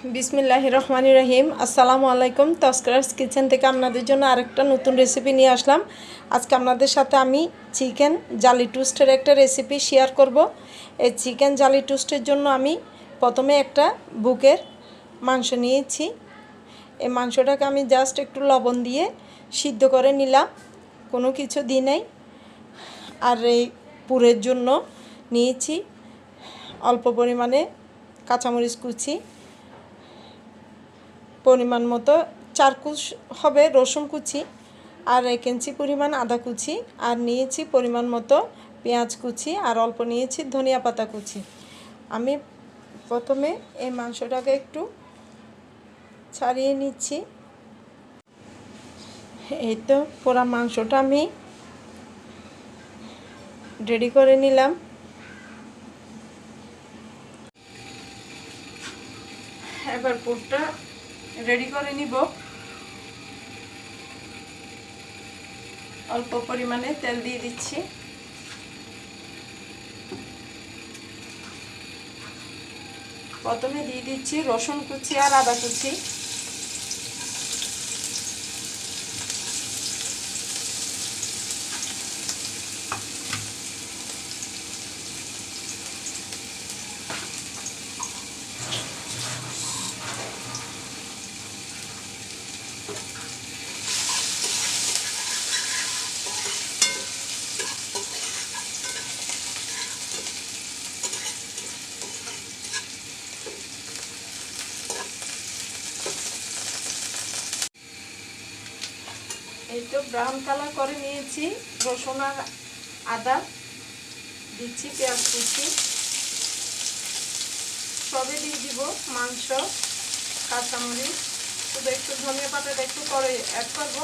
বিসমিল্লাহ রহমান রহিম আসসালামু আলাইকুম। তস্করাস কিচেন থেকে আপনাদের জন্য আরেকটা নতুন রেসিপি নিয়ে আসলাম। আজকে আপনাদের সাথে আমি চিকেন জালি টুস্টের একটা রেসিপি শেয়ার করব। এই চিকেন জালি টুস্টের জন্য আমি প্রথমে একটা বুকের মাংস নিয়েছি। এই মাংসটাকে আমি জাস্ট একটু লবণ দিয়ে সিদ্ধ করে নিলাম। কোনো কিছু দিই নাই। আর এই পুরের জন্য নিয়েছি অল্প পরিমাণে কাঁচামরিচ কুচি। পরিমাণ মতো চার কুচ হবে রসুন কুচি আর এক ইঞ্চি পরিমাণ আদা কুচি আর নিয়েছি পরিমাণ মতো পেঁয়াজ কুচি আর অল্প নিয়েছি ধনিয়া পাতা কুচি। আমি প্রথমে এই মাংসটাকে একটু ছাড়িয়ে নিচ্ছি। এই তো পোড়া মাংসটা আমি রেডি করে নিলাম। এবার পুরটা রেডি করে নিব। অল্প পরিমাণে তেল দিয়ে দিচ্ছি। প্রথমে দিয়ে দিচ্ছি রসুন কুচি আর আদা কুচি। ব্রাউন কালার করে নিয়েছি, রসুন আর আদা দিচ্ছি, পেঁয়াজ কুচি সবে দিয়ে দিব মাংস, কাঁচামরিচ। শুধু একটু ধনিয়া পাতাটা একটু পরে অ্যাড করব।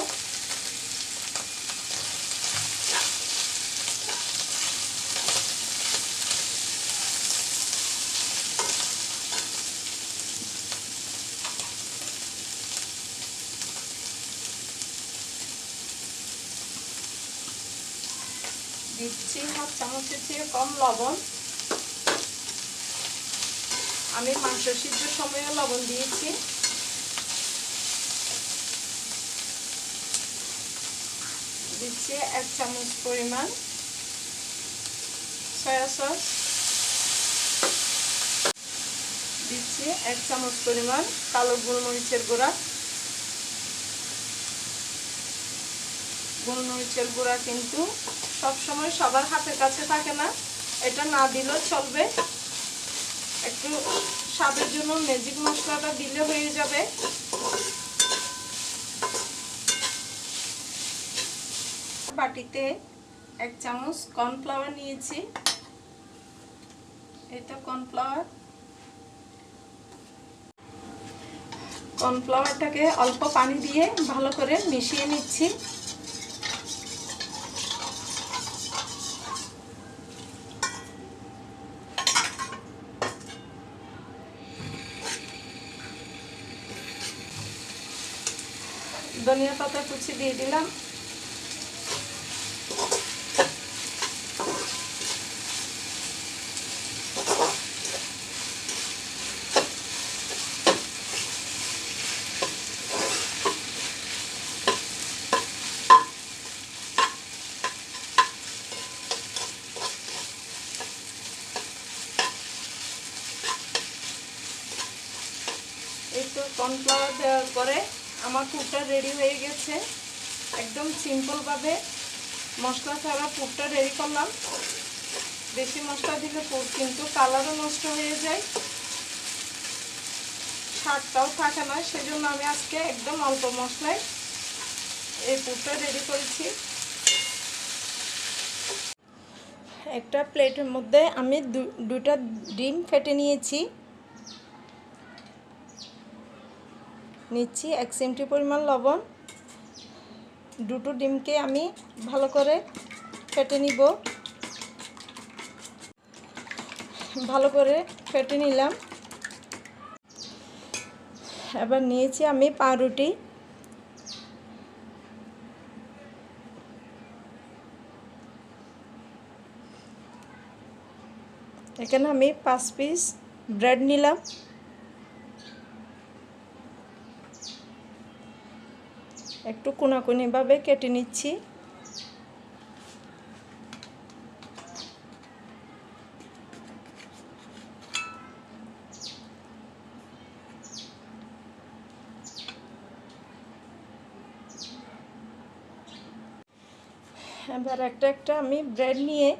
দিচ্ছি হাফ চামচের চেয়ে কম লবণ। আমি মাংস সিদ্ধর সময়ে লবণ দিয়েছি। দিচ্ছি এক চামচ পরিমাণ সয়া সস। দিচ্ছি এক চামচ পরিমাণ কালো গোলমরিচের গুঁড়া। গোলমরিচের গুঁড়া কিন্তু সবসময় সবার হাতের কাছে থাকে না। এটা না দিলেও চলবে। একটু স্বাদের জন্য ম্যাজিক মশলাটা দিলে হয়ে যাবে। বাটিতে এক চামচ কর্নফ্লাওয়ার নিয়েছি। এটা কর্নফ্লাওয়ার। কর্নফ্লাওয়ারটাকে অল্প পানি দিয়ে ভালো করে মিশিয়ে নিচ্ছি। ধনিয়া পাতা কুচি দিয়ে দিলাম। কর্নফ্লাওয়ার দেওয়ার পরে আমার পুরটা রেডি হয়ে গেছে। একদম সিম্পলভাবে মশলা ছাড়া পুরটা রেডি করলাম। বেশি মশলা দিলে পুর কিন্তু কালারও নষ্ট হয়ে যায়। স্বাদটাও থাকে না, সেজন্য আমি আজকে একদম অল্প মশলায় এই পুরটা রেডি করেছি। একটা প্লেটের মধ্যে আমি দুটা ডিম ফেটে নিয়েছি। নিচ্ছি এক চিমটি পরিমাণ লবণ। দুটো ডিমকে আমি ভালো করে ফেটে নিব। ভালো করে ফেটে নিলাম। এবার নিয়েছি আমি পাউরুটি। এখানে আমি পাঁচ পিস ব্রেড নিলাম। একটু কোনাকুনিভাবে কেটে নিচ্ছি। এবার একটা একটা আমি ব্রেড নিয়ে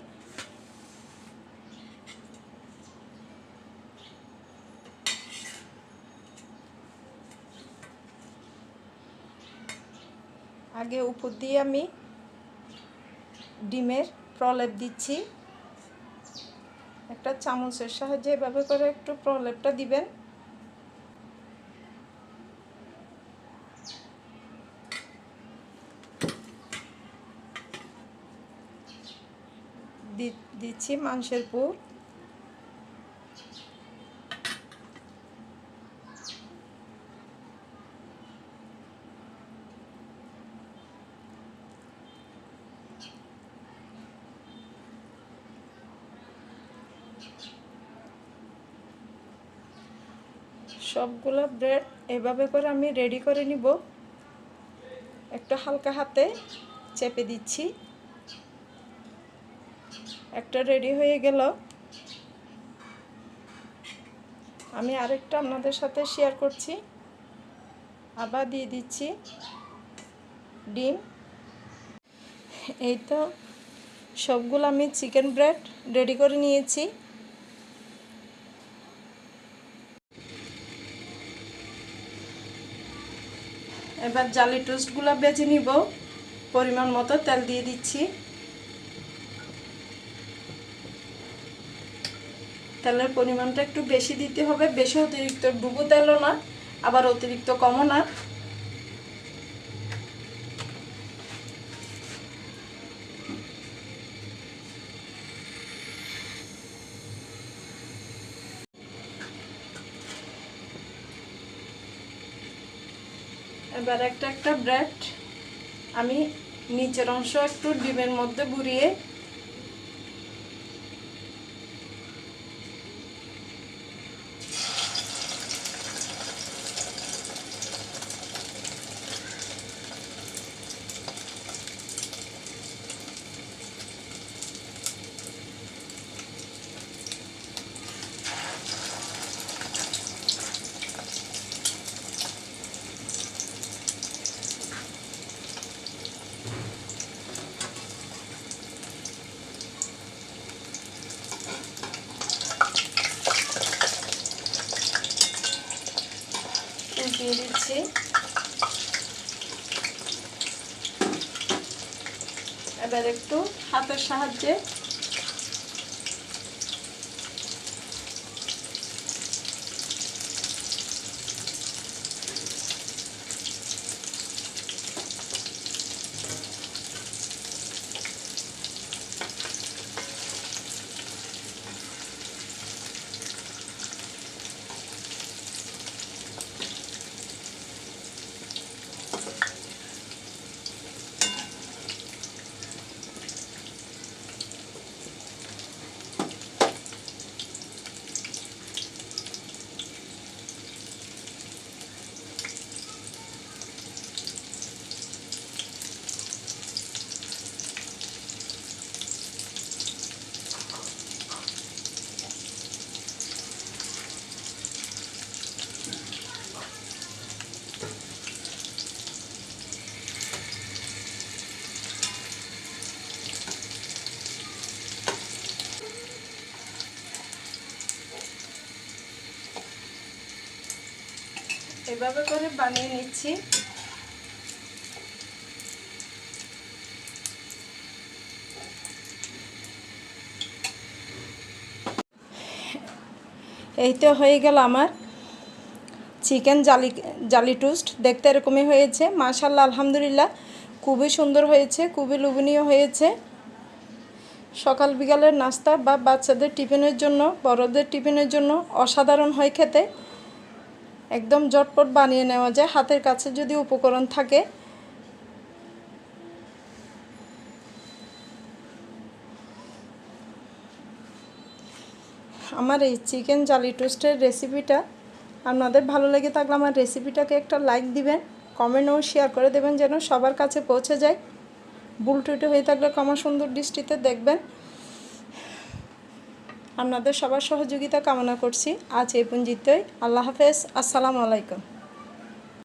আগে উপর দিয়ে আমি ডিমের প্রলেপ দিচ্ছি। একটা চামচের সাহায্যে এভাবে করে একটু প্রলেপটা দিবেন। দিচ্ছি মাংসের পুর। সবগুলো ব্রেড এভাবে করে আমি রেডি করে নিব। একটু হালকা হাতে চেপে দিচ্ছি। একটা রেডি হয়ে গেল। আমি আরেকটা আপনাদের সাথে শেয়ার করছি। আবার দিয়ে দিচ্ছি ডিম। এই তো সবগুলো আমি চিকেন ব্রেড রেডি করে নিয়েছি। এবার জালি টোস্টগুলো বেজে নিব। পরিমাণ মতো তেল দিয়ে দিচ্ছি। তেলের পরিমাণটা একটু বেশি দিতে হবে। বেশি অতিরিক্ত ডুবো তেলও না, আবার অতিরিক্ত কমও না। এবার একটা একটা ব্রেড আমি নিচের অংশ একটু ডিমের মধ্যে বুড়িয়ে উল্টিয়ে দিচ্ছি। এবার একটু হাতের সাহায্যে এভাবে করে বানিয়ে নিচ্ছি। এই তো হয়ে গেল আমার চিকেন জালি জালি টোস্ট। দেখতে এরকমই হয়েছে। মাশাল্লাহ আলহামদুলিল্লাহ। খুবই সুন্দর হয়েছে, খুবই লোভনীয় হয়েছে। সকাল বিকালের নাস্তা বা বাচ্চাদের টিফিনের জন্য, বড়দের টিফিনের জন্য অসাধারণ হয় খেতে। একদম জটপট বানিয়ে নেওয়া যায়। হাতের কাছে যদি উপকরণ থাকে। আমার এই চিকেন জালি টোস্টের রেসিপিটা আপনাদের ভালো লেগে থাকলে আমার রেসিপিটাকে একটা লাইক দিবেন কমেন্ট ও শেয়ার করে দেবেন যেন সবার কাছে পৌঁছে যায়। ভুল টুটে হয়ে থাকলে কমা সুন্দর দৃষ্টিতে দেখবেন। আপনাদের সবার সহযোগিতা কামনা করছি। আজ এই পঞ্জিতই আল্লাহ হাফেজ। আসসালামু আলাইকুম।